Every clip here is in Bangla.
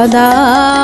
सदा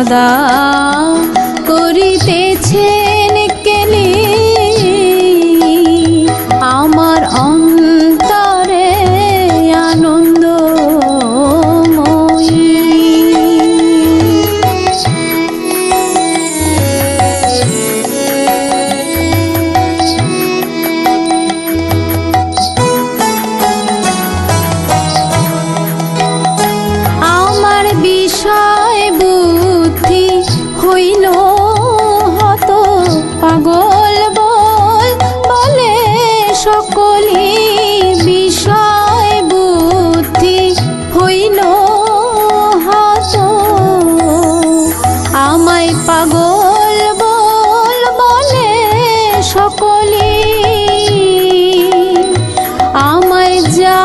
সদা হইল হাস। আমায় পাগল বল বলে সকলে। আমায় যা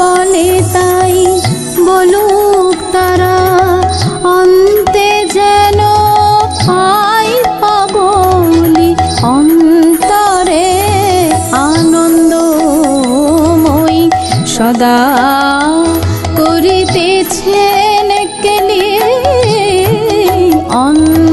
বলে তাই বলুক তারা। অন্তে যেন পাই পাগলি, অন্তরে আনন্দময়ী সদা এসেছেন কেলি অন্ধ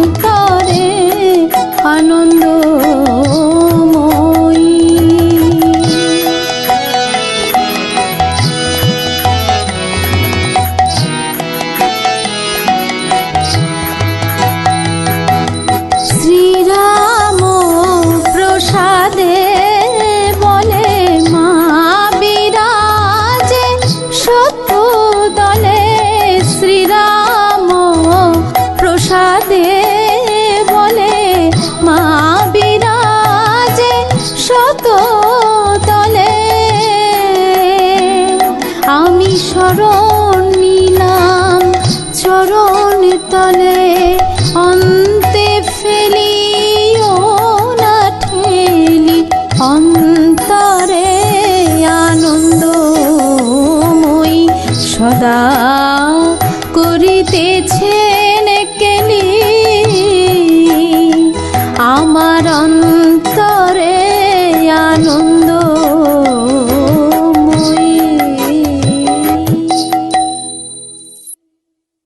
অন্তরে আনন্দ মই সদা করিতেছেন কেনি আমার অন্তর